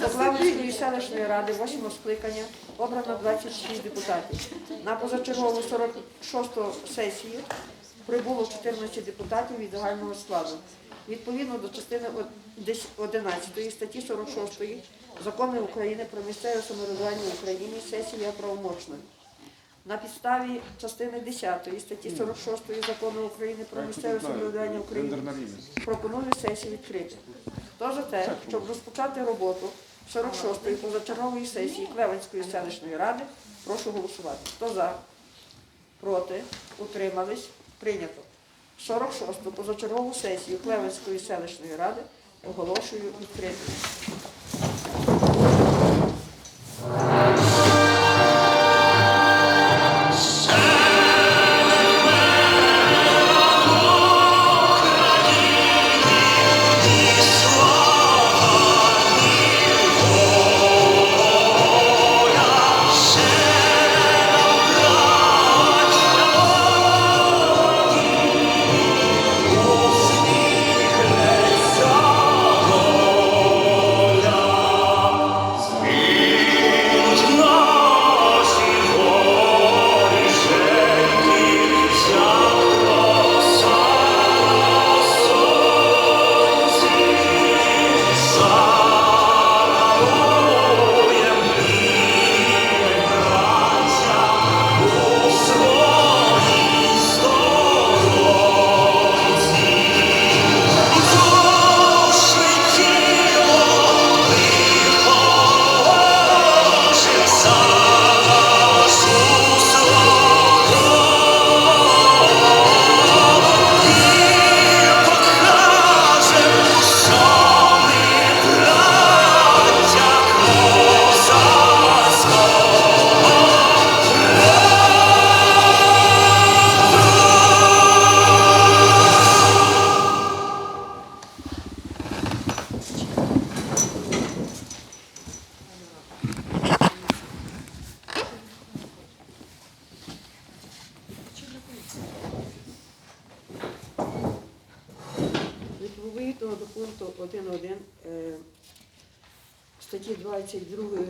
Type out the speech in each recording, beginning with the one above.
До Клавницької селищної ради 8 скликання обрано 26 депутатів. На позачергову 46-ту сесію прибуло 14 депутатів від загального складу. Відповідно до частини 11 статті 46 Закону України про місцеве самоврядування в Україні сесія правомочна. На підставі частини 10 статті 46 Закону України про місцеве самоврядування в Україні пропоную сесію відкрити. Хто за те, щоб розпочати роботу 46-ї позачергової сесії Клевенської селищної ради, прошу голосувати. Хто за? Проти? Утримались? Прийнято. 46-ту позачергову сесію Клевенської селищної ради оголошую відкритою. 1.1 е, статті 22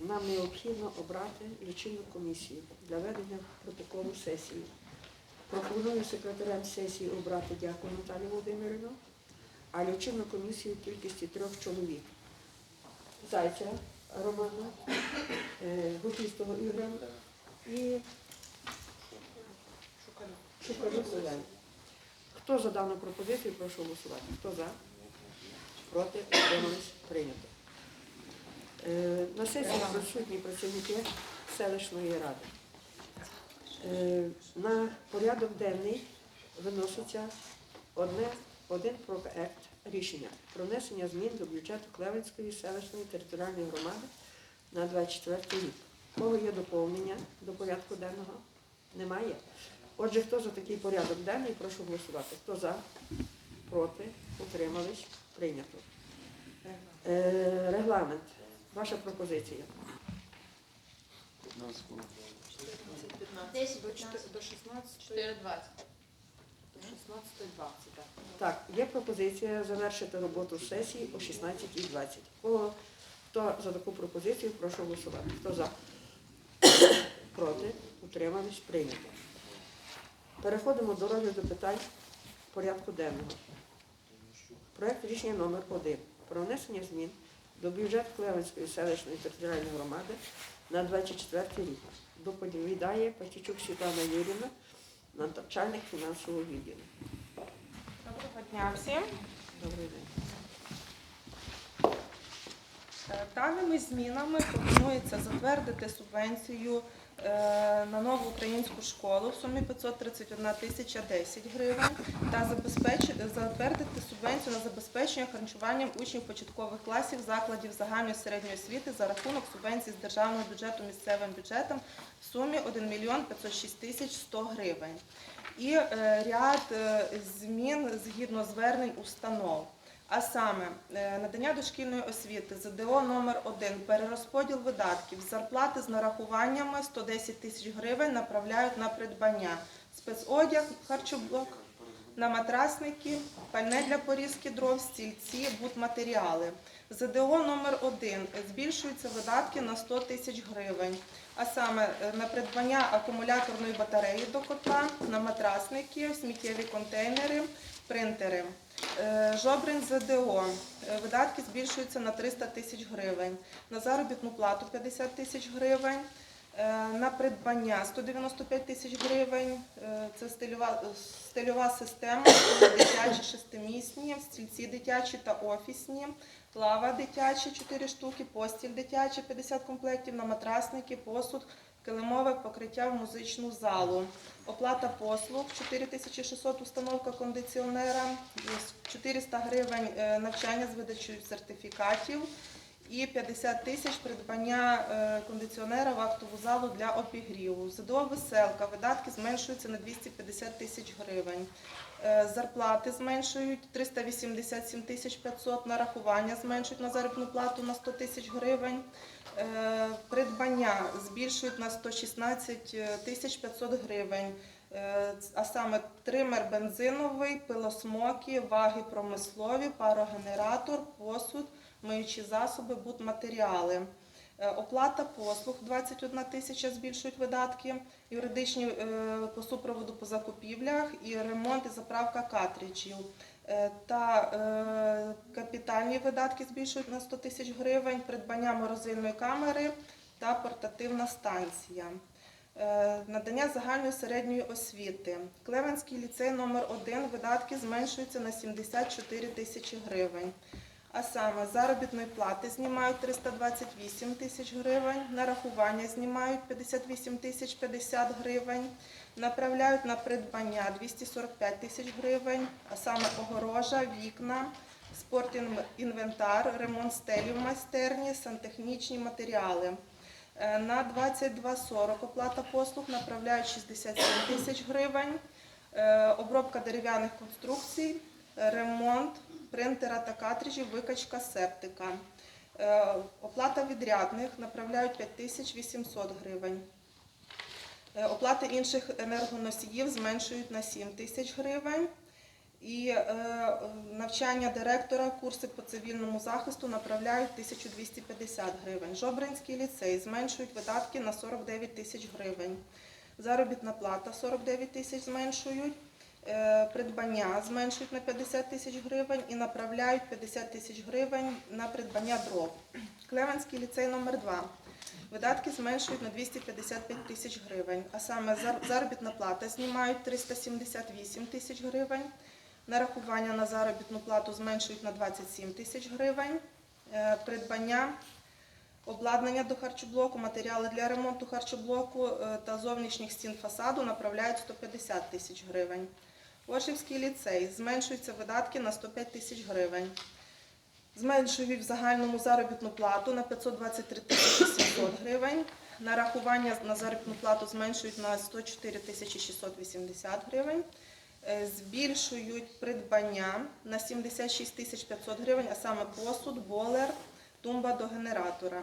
нам необхідно обрати лічильну комісію для ведення протоколу сесії. Пропоную секретарем сесії обрати дякую Наталію Володимирівну, а лічильну комісію в кількості трьох чоловік. Зайця Романа, е, Гутістого Ігоря і Шукарю Олену. Хто за дану пропозицію, прошу голосувати. Хто за? Проти? Утримались? Прийнято. Е, На сесії присутні працівники селищної ради. Е, На порядок денний виноситься одне, один проект рішення про внесення змін до бюджету Клевенської селищної територіальної громади на 24 рік. Кого є доповнення до порядку денного? Немає. Отже, хто за такий порядок денний, прошу голосувати. Хто за? Проти? Утримались? Прийнято. Е, Регламент. Ваша пропозиція. 10, До 15, до 16 4,20. до 16.20. так. Так, є пропозиція завершити роботу сесії о 16.20. Кого хто за таку пропозицію, прошу голосувати. Хто за? Проти? Утримались? Прийнято. Переходимо до розгляду питань порядку денного. Проект рішення номер 1 про внесення змін до бюджету Клевенської селищної територіальної громади на 24 рік. Доповідає Патічук Світлана Юрівна, начальник фінансового відділу. Доброго дня всім. Добрий день. Е, Даними змінами пропонується затвердити субвенцію на нову українську школу в сумі 531 тисяча 10 гривень та затвердити субвенцію на забезпечення харчуванням учнів початкових класів закладів загальної середньої освіти за рахунок субвенцій з державного бюджету місцевим бюджетом в сумі 1 мільйон 506 тисяч 100 гривень. І е, ряд е, змін згідно звернень установ. А саме е, надання дошкільної освіти ЗДО номер 1 перерозподіл видатків, зарплати з нарахуваннями 110 тисяч гривень направляють на придбання, спецодяг, харчоблок, на матрасники, пальне для порізки дров, стільці, будматеріали. ЗДО номер 1 збільшуються видатки на 100 тисяч гривень, а саме е, на придбання акумуляторної батареї до котла, на матрасники, сміттєві контейнери, принтери. Е, Жобрин ЗДО. Е, Видатки збільшуються на 300 тисяч гривень. На заробітну плату 50 тисяч гривень. Е, На придбання 195 тисяч гривень. Це стильова, стильова система, дитячі, шестимісні, стільці дитячі та офісні, лава дитячі 4 штуки, постіль дитяча 50 комплектів, на матрасники, посуд, килимове покриття в музичну залу. Оплата послуг 4600 установка кондиціонера, 400 гривень е, навчання з видачею сертифікатів і 50 тисяч придбання е, кондиціонера в актову залу для обігріву. ЗДО «Веселка» видатки зменшуються на 250 тисяч гривень. Е, Зарплати зменшують 387 тисяч 500, нарахування зменшують на заробітну плату на 100 тисяч гривень. Е, Придбання збільшують на 116 тисяч 500 гривень. Е, А саме тример бензиновий, пилосмоки, ваги промислові, парогенератор, посуд, миючі засоби, будматеріали. Е, Оплата послуг 21 тисяча збільшують видатки, юридичні по супроводу по закупівлях і ремонт і заправка картриджів. Е, Та е, капітальні видатки збільшують на 100 тисяч гривень, придбання морозильної камери та портативна станція. Е, Надання загальної середньої освіти. Клевенський ліцей номер 1 видатки зменшуються на 74 тисячі гривень. А саме заробітної плати знімають 328 тисяч гривень, нарахування знімають 58 тисяч 50 гривень, направляють на придбання 245 тисяч гривень, а саме огорожа, вікна, спортінвентар, ремонт стелі в майстерні, сантехнічні матеріали. Е, На 22.40 оплата послуг направляють 67 тисяч гривень, Е, обробка дерев'яних конструкцій, ремонт принтера та картриджів, викачка септика. Е, Оплата відрядних направляють 5800 гривень. Е, Оплати інших енергоносіїв зменшують на 7 тисяч гривень. І е, навчання директора, курси по цивільному захисту направляють 1250 гривень. Жобринський ліцей зменшують видатки на 49 тисяч гривень. Заробітна плата 49 тисяч зменшують. Е, Придбання зменшують на 50 тисяч гривень і направляють 50 тисяч гривень на придбання дров. Клевенський ліцей номер 2 Видатки зменшують на 255 тисяч гривень, а саме заробітна плата знімають 378 тисяч гривень, нарахування на заробітну плату зменшують на 27 тисяч гривень, Е, придбання обладнання до харчоблоку, матеріали для ремонту харчоблоку е, та зовнішніх стін фасаду направляють 150 тисяч гривень. Оршівський ліцей зменшуються видатки на 105 тисяч гривень. Зменшують в загальному заробітну плату на 523 тисячі 700 гривень. Нарахування на заробітну плату зменшують на 104 тисячі 680 гривень. Е, Збільшують придбання на 76 тисяч 500 гривень, а саме посуд, болер, тумба до генератора.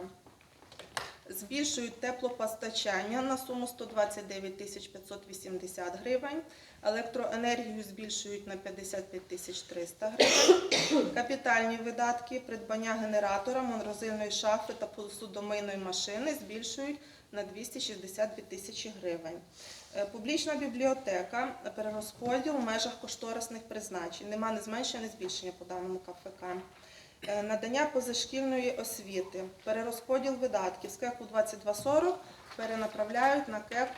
Збільшують теплопостачання на суму 129 тисяч 580 гривень. Електроенергію збільшують на 55 тисяч 300 гривень. Капітальні видатки, придбання генератора, морозильної шафи та посудомийної машини збільшують на 262 тисячі гривень. Е, Публічна бібліотека, перерозподіл в межах кошторисних призначень. Нема не зменшення, не збільшення по даному КФК. Е, Надання позашкільної освіти, перерозподіл видатків з КЕКу 2240 перенаправляють на КЕК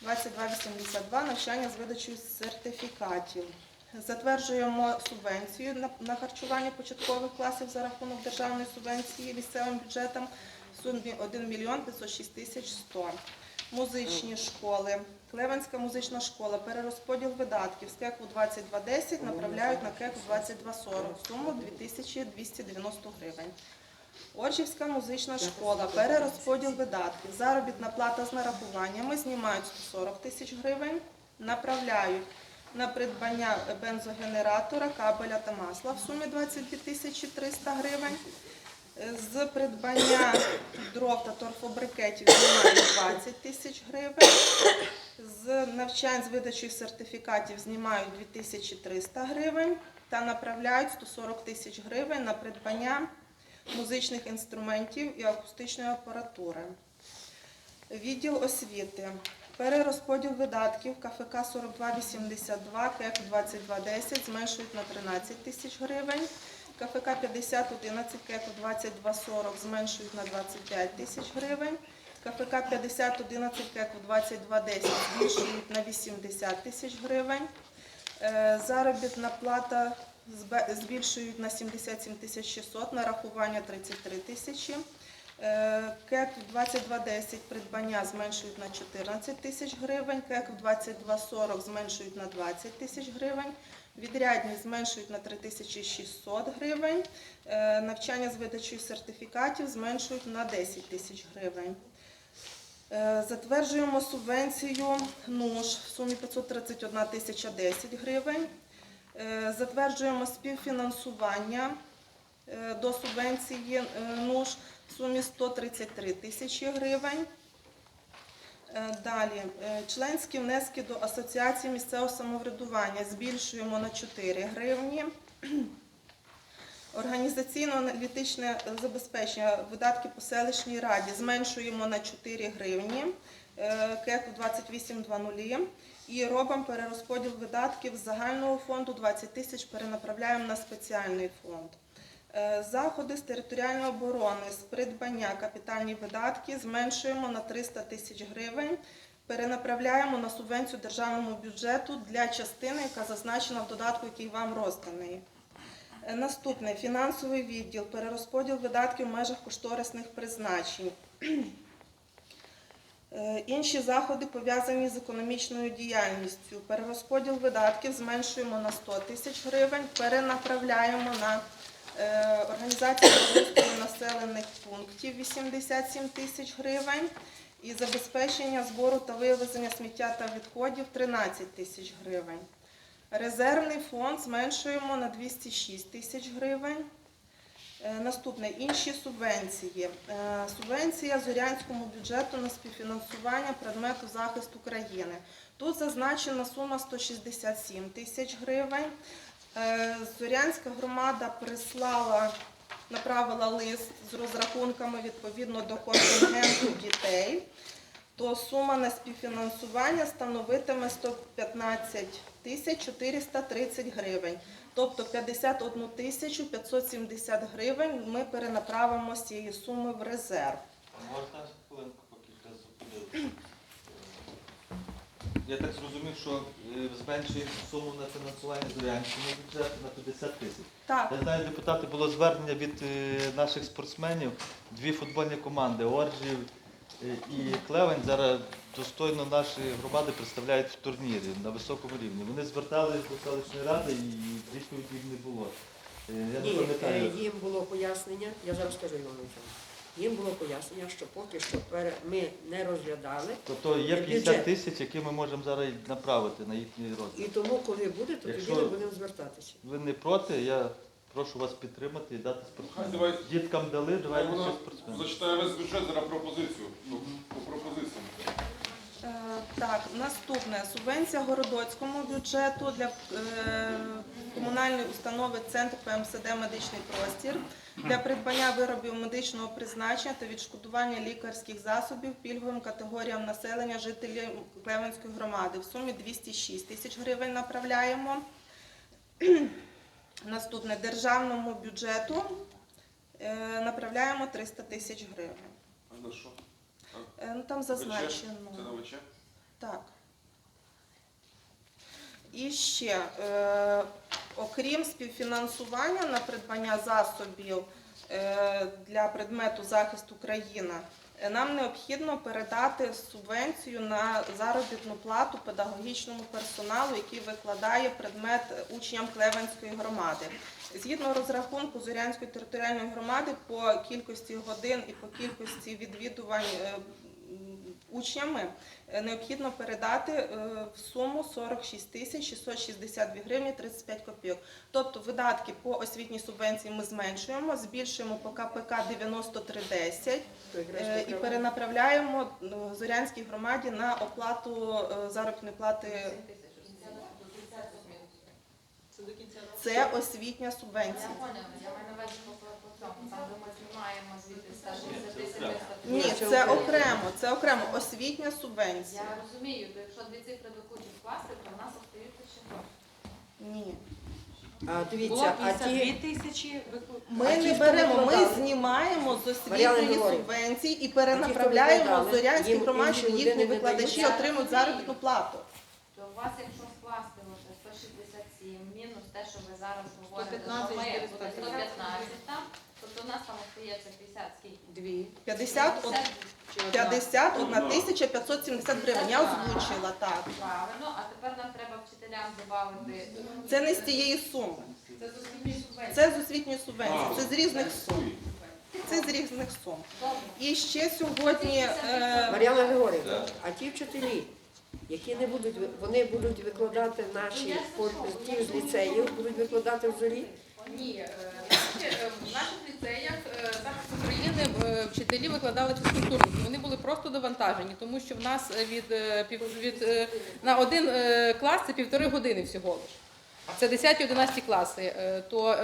2282 навчання з видачею сертифікатів. Затверджуємо субвенцію на, харчування початкових класів за рахунок державної субвенції місцевим бюджетам в сумі 1 мільйон 506 тисяч 100. Музичні школи. Клевенська музична школа. Перерозподіл видатків з КЕКу 2210 направляють на КЕК 2240. Суму 2290 гривень. Орчівська музична школа. Перерозподіл видатків. Заробітна плата з нарахуваннями знімають 140 тисяч гривень, направляють на придбання бензогенератора, кабеля та масла в сумі 22 тисячі 300 гривень. З придбання дров та торфобрикетів знімають 20 тисяч гривень. З навчань з видачею сертифікатів знімають 2300 гривень та направляють 140 тисяч гривень на придбання музичних інструментів і акустичної апаратури. Відділ освіти. Перерозподіл видатків КФК 4282, КЕК 2210 зменшують на 13 тисяч гривень. КФК 5011, КЕК 2240 зменшують на 25 тисяч гривень. КФК 5011, КЕК 2210 збільшують на 80 тисяч гривень. Е, Заробітна плата збільшують на 77 тисяч 600, нарахування 33 тисячі. КЕК в 2210 придбання зменшують на 14 тисяч гривень, КЕК в 2240 зменшують на 20 тисяч гривень, відрядність зменшують на 3600 гривень, е, навчання з видачею сертифікатів зменшують на 10 тисяч гривень. Е, Затверджуємо субвенцію НУШ в сумі 531 тисяча 10 гривень. Е, Затверджуємо співфінансування до субвенції НУШ в сумі 133 тисячі гривень. Е, Далі, е, членські внески до Асоціації місцевого самоврядування. Збільшуємо на 4 гривні. Організаційно-аналітичне забезпечення. Видатки по селищній раді. Зменшуємо на 4 гривні, е, КЕК 2820 і робимо перерозподіл видатків з загального фонду. 20 тисяч перенаправляємо на спеціальний фонд. Е, Заходи з територіальної оборони з придбання капітальні видатки зменшуємо на 300 тисяч гривень. Перенаправляємо на субвенцію державному бюджету для частини, яка зазначена в додатку, який вам розданий. Е, Наступне фінансовий відділ, перерозподіл видатків в межах кошторисних призначень. Е, Інші заходи пов'язані з економічною діяльністю. Перерозподіл видатків зменшуємо на 100 тисяч гривень, перенаправляємо на е, організацію населених пунктів 87 тисяч гривень і забезпечення збору та вивезення сміття та відходів 13 тисяч гривень. Резервний фонд зменшуємо на 206 тисяч гривень. Е, Наступне інші субвенції. Е, Субвенція Зорянському бюджету на співфінансування предмету захист України. Тут зазначена сума 167 тисяч гривень. Е, Зорянська громада прислала, направила лист з розрахунками відповідно до контингенту дітей то сума на співфінансування становитиме 115 тисяч 430 гривень. Тобто 51 тисячу 570 гривень ми перенаправимо з цієї суми в резерв. Можна хвилинку, поки ти зупинив? Я так зрозумів, що е, зменшуємо суму на фінансування зорянського бюджету на 50 тисяч. Так, Я знаю, депутати, було звернення від е, наших спортсменів, дві футбольні команди Оржів е, і Клевень зараз достойно наші громади представляють в турнірі на високому рівні. Вони зверталися до селищної ради і відповіді їм не було. Я не Ні, пам'ятаю. їм було пояснення, я зараз скажу Івану Івановичу. Їм було пояснення, що поки що ми не розглядали, Тобто є 50 тисяч, які ми можемо зараз направити на їхній розгляд. і тому, коли буде, то тоді ми будемо звертатися. Ви не проти, я прошу вас підтримати і дати Хай спортсменам. Діткам дали, давайте щось спортсменам. зачитає весь бюджет зараз пропозицію. Ну, по пропозиціям. Так, наступне субвенція городоцькому бюджету для е, комунальної установи Центр ПМСД Медичний простір для придбання виробів медичного призначення та відшкодування лікарських засобів пільговим категоріям населення жителів Клевенської громади. В сумі 206 тисяч гривень направляємо. Наступне державному бюджету е, направляємо 300 тисяч гривень. А на що? Е, Ну там зазначено. Це на ВЧ? Так. І ще, е, окрім співфінансування на придбання засобів е, для предмету захист Україна, е, нам необхідно передати субвенцію на заробітну плату педагогічному персоналу, який викладає предмет учням Клевенської громади. Згідно розрахунку Зорянської територіальної громади, по кількості годин і по кількості відвідувань е, учнями е, необхідно передати е, в суму 46 тисяч 662 гривні 35 копійок. Тобто видатки по освітній субвенції ми зменшуємо, збільшуємо по КПК 9310 То якраз е, і перенаправляємо е, Зорянській громаді на оплату заробітної плати. Це це освітня субвенція. Я поняла, я маю на увазі по, цьому. Там, де ми знімаємо звідти 160 тисяч. Ні, це окремо, це окремо освітня субвенція. Я розумію, то якщо дві цифри до кучі вкласти, то в нас остаються ще гроші. Ні. А, Було дивіться, а 52 ті, тисячі. Ми А ті, не хто беремо, ми викладали? знімаємо з Мар'яна освітньої Григорівна. субвенції і перенаправляємо викладали, зорянській їм громаді, інші їхні не викладачі дають? отримують заробітну плату. То у вас, якщо скласти лише 167 мінус те, що ви зараз говорите, 115 що ми буде 115 там, тобто у нас там остається 50 скільки? Дві. 50, от- 50 Чи одна? 51 тисяча 570 гривень. Я озвучила так. Правильно, а тепер нам треба вчителям додати. Це не з тієї суми. Це з освітньої субвенції. Це з освітньої субвенції, це з різних сум. Це з різних сум. І ще сьогодні е, Мар'яна Григорівна, а ті вчителі, які не будуть, вони будуть викладати наші спорт- ті з ліцеїв, будуть викладати в зорі? Ні, е, е, в наших ліцеях е, захист України вчителі викладали фізкультурники. Вони були просто довантажені, тому що в нас від, від на один клас це півтори години всього лиш. Це 10-11 класи. То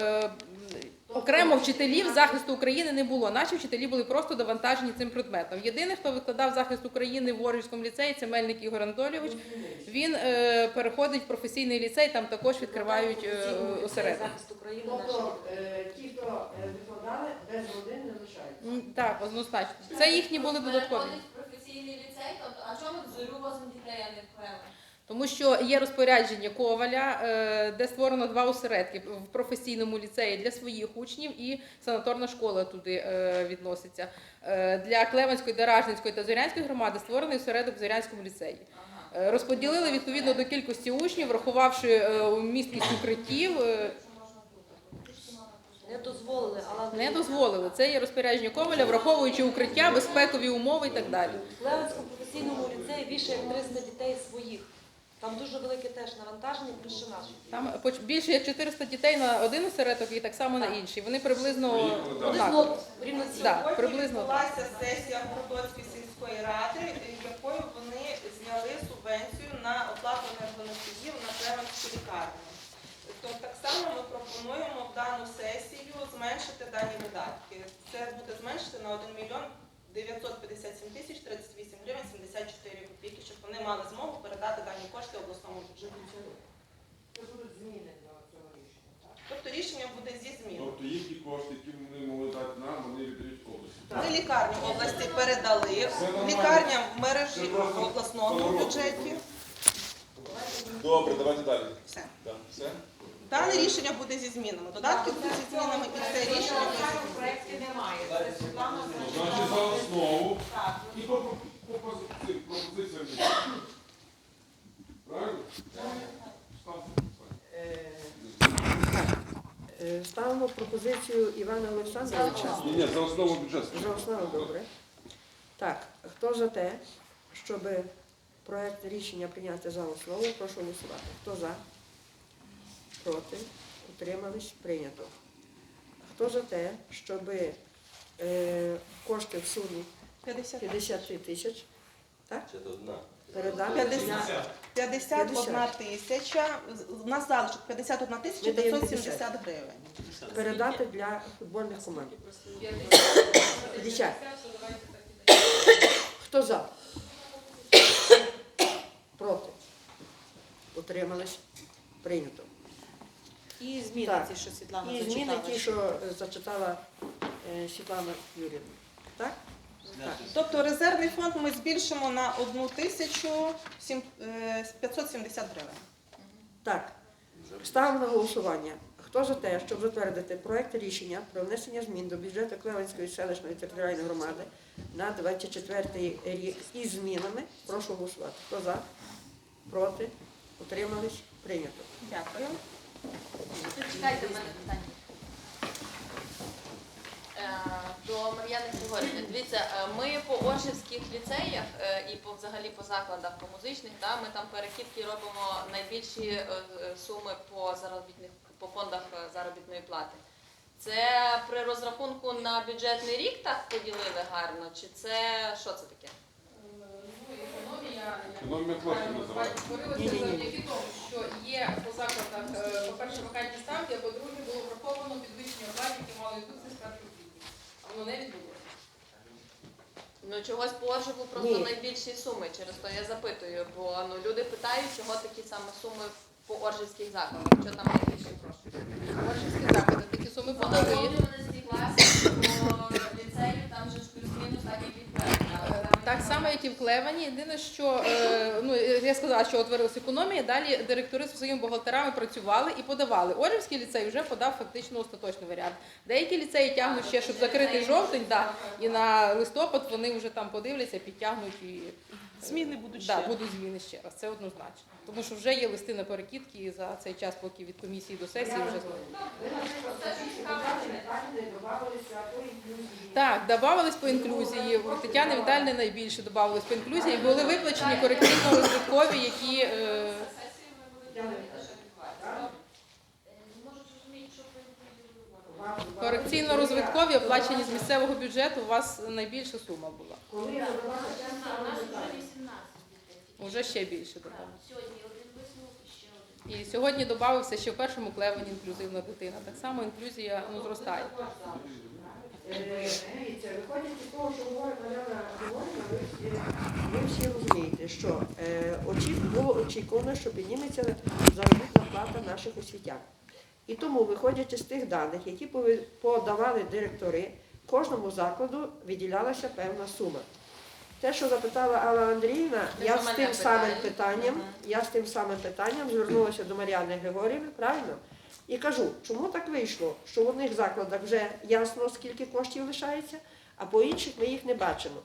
окремо вчителів захисту України не було. Наші вчителі були просто довантажені цим предметом. Єдине, хто викладав захист України в Оржівському ліцеї, це Мельник Ігор Анатолійович. Він е, переходить в професійний ліцей, там також відкривають е, осередок. Захист України Тобто е, ті, хто е, викладали, без годин не лишаються. М, Так, однозначно. Це їхні були додаткові. Переходить в професійний ліцей, тобто, а чому в зорю дітей, а не в Кремль? Тому що є розпорядження Коваля, е, де створено два осередки в професійному ліцеї для своїх учнів і санаторна школа туди е, відноситься. Е, Для Клеванської, Деражницької та Зорянської громади створений осередок в Зорянському ліцеї. Розподілили відповідно до кількості учнів, врахувавши місткість укриттів. не дозволили, але Не дозволили. Це є розпорядження Коваля, враховуючи укриття, безпекові умови і так далі. в Левенському професійному ліцеї більше як 300 дітей своїх. Там дуже велике теж навантаження, ще наші. Там поч- більше як 400 дітей на один осередок і так само на інший. Вони приблизно. Да, Сьогодні приблизно відбулася сесія Городоцької сільської ради, якою вони зняли субвенцію на оплату енергоносіїв на Клеванську лікарню. То так само ми пропонуємо в дану сесію зменшити дані видатки. Це буде зменшити на 1 мільйон 957 тисяч 38 гривень 74 копійки, щоб вони мали змогу передати дані кошти обласному бюджету. Це будуть зміни до цього рішення. так? Тобто рішення буде зі змін. Тобто їхні кошти, які вони могли дати нам, вони віддають області. Ми лікарню області передали, Все нормально. лікарням в мережі Це просто в обласному поворот. бюджеті. Добре, давайте далі. Все. Так, все? Дане рішення буде зі змінами. Додатки будуть зі змінами і це рішення буде зі В проєкті немає. Це Світлана Ну, Значить, за основу і по, цим пропозиціям. Правильно? Ставте. Е, е, Ставимо пропозицію Івана Олександровича. Ні, ні, за основу бюджету. За основу добре. Так, хто за те, щоб проект рішення прийняти за основу, прошу голосувати. Хто за? Проти? Утримались? Прийнято. Хто за те, щоб е, кошти в сумі 50. 50 тисяч, так? Передати 50. 51 тисяча. У нас залишок 51 тисяча Ми 570 гривень. передати для футбольних команд. 50. Хто за? Проти? Утримались? Прийнято. І зміни Так. ті, що Світлана І зачитала. зміни ті, що е, зачитала е, Світлана Юрівна. Так? Так. Тобто резервний фонд ми збільшимо на 1 тисячу сім- е, 570 гривень. Так. Ставимо на голосування. Хто за те, щоб затвердити проект рішення про внесення змін до бюджету Клевенської селищної територіальної громади на 24 рік із змінами, прошу голосувати. Хто за? Проти? Утримались? Прийнято. Дякую. Чекайте, в мене питання. Е, До Мар'яни Григорівни. Дивіться, е, ми по Оршівських ліцеях е, і по взагалі по закладах, по музичних, да, ми там перекидки робимо найбільші суми по заробітних по фондах е, заробітної плати. Це при розрахунку на бюджетний рік так поділили гарно, чи це що це таке? Ну, економія Економія коштів називається. створилася завдяки тому, що є по закладах, е, по-перше, вакантні ставки, а по-друге, було враховано підвищення оплат, які мали відбутися з 1 квітня. А воно не відбулося. Ну чогось по Оржеву просто Ні. найбільші суми, через то я запитую, бо ну люди питають, чого такі саме суми по Оржівських закладах, що там найбільше грошей. Оршівські заклади такі суми подали. наповнюваності по ліцею, там же так само, як і в Клевані. Єдине, що е, ну я сказала, що утворилась економія. Далі директори зі своїми бухгалтерами працювали і подавали. Орівський ліцей вже подав фактично остаточний варіант. Деякі ліцеї тягнуть ще, щоб закрити жовтень, да, і на листопад вони вже там подивляться, підтягнуть і Зміни будуть да, ще. будуть зміни ще раз. Це однозначно. Тому що вже є листи на перекидки і за цей час, поки від комісії до сесії вже знову. Так, додавались по інклюзії. У Тетяни вітальне найбільше додавались по інклюзії. Були виплачені корективно розвиткові, які е, корекційно-розвиткові оплачені з місцевого бюджету. У вас найбільша сума була. Уже ще більше додали. І сьогодні додався ще в першому клевені інклюзивна дитина. Так само інклюзія ну, зростає. Дивіться, виходячи з того, що говорить Мар'яна Григорівна, ви, всі- розумієте, що е, було очікувано, що підніметься заробітна плата наших освітян. І тому, виходячи з тих даних, які подавали директори, кожному закладу виділялася певна сума. Те, що запитала Алла Андріївна, я з тим самим питанням, я з тим самим питанням звернулася до Мар'яни Григорівни, правильно? І кажу, чому так вийшло, що в одних закладах вже ясно, скільки коштів лишається, а по інших ми їх не бачимо.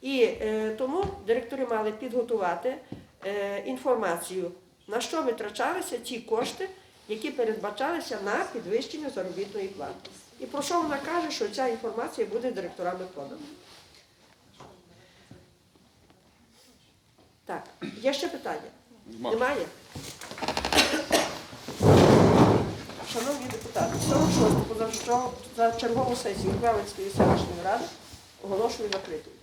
І е, тому директори мали підготувати е, інформацію, на що витрачалися ті кошти, які передбачалися на підвищення заробітної плати. І про що вона каже, що ця інформація буде директорами подана. Так, є ще питання? Немає? Шановні депутати, 46 позачергову сесію Клевенської селищної ради оголошую закритою.